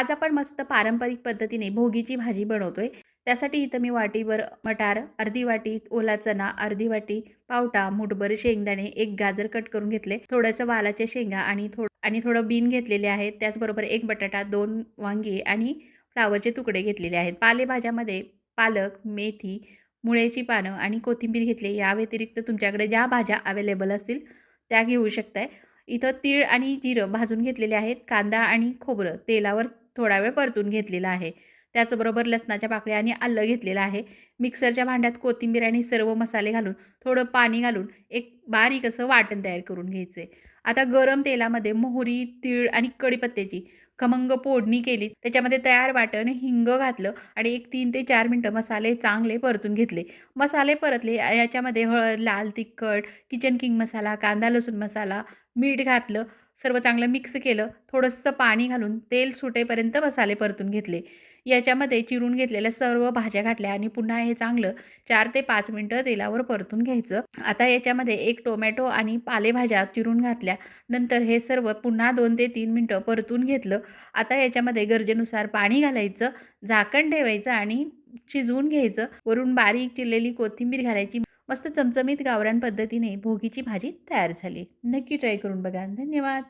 आज आपण मस्त पारंपरिक पद्धतीने भोगीची भाजी बनवतोय. त्यासाठी इथं मी वाटीवर मटार अर्धी वाटी ओला चना अर्धी वाटी पावटा मुठभर शेंगदाणे एक गाजर कट करून घेतले. थोडंसं वालाच्या शेंगा आणि थोडं आणि थोडं बीन घेतलेले आहेत. त्याचबरोबर एक बटाटा दोन वांगी आणि फ्लावरचे तुकडे घेतलेले आहेत. पालेभाज्यामध्ये पालक मेथी मुळ्याची पानं आणि कोथिंबीर घेतली. या व्यतिरिक्त तुमच्याकडे ज्या भाज्या अवेलेबल असतील त्या घेऊ शकताय. इथं तीळ आणि जिरं भाजून घेतलेले आहेत. कांदा आणि खोबरं तेलावर थोडा वेळ परतून घेतलेला आहे. त्याचबरोबर लसणाच्या पाकळ्या आणि आलं घेतलेलं आहे. मिक्सरच्या भांड्यात कोथिंबीर आणि सर्व मसाले घालून थोडं पाणी घालून एक बारीक असं वाटण तयार करून घ्यायचं. आहे आता गरम तेलामध्ये मोहरी तीळ आणि कढीपत्त्याची खमंग फोडणी केली. त्याच्यामध्ये तयार वाटण हिंग घातलं आणि एक तीन ते चार मिनटं मसाले चांगले परतून घेतले. मसाले परतले याच्यामध्ये हळद लाल तिखट किचन किंग मसाला कांदा लसूण मसाला मीठ घातलं. सर्व चांगलं मिक्स केलं थोडंसं पाणी घालून तेल सुटेपर्यंत मसाले परतून घेतले. याच्यामध्ये चिरून घेतलेल्या सर्व भाज्या घातल्या आणि पुन्हा हे चांगलं चार ते पाच मिनटं तेलावर परतून घ्यायचं. आता याच्यामध्ये एक टोमॅटो आणि पालेभाज्या चिरून घातल्या. नंतर हे सर्व पुन्हा दोन ते तीन मिनटं परतून घेतलं. आता याच्यामध्ये गरजेनुसार पाणी घालायचं झाकण ठेवायचं आणि शिजवून घ्यायचं. वरून बारीक चिरलेली कोथिंबीर घालायची. मस्त चमचमीत गावरान पद्धतीने भोगीची भाजी तयार झाली. नक्की ट्राय करून बघा. धन्यवाद.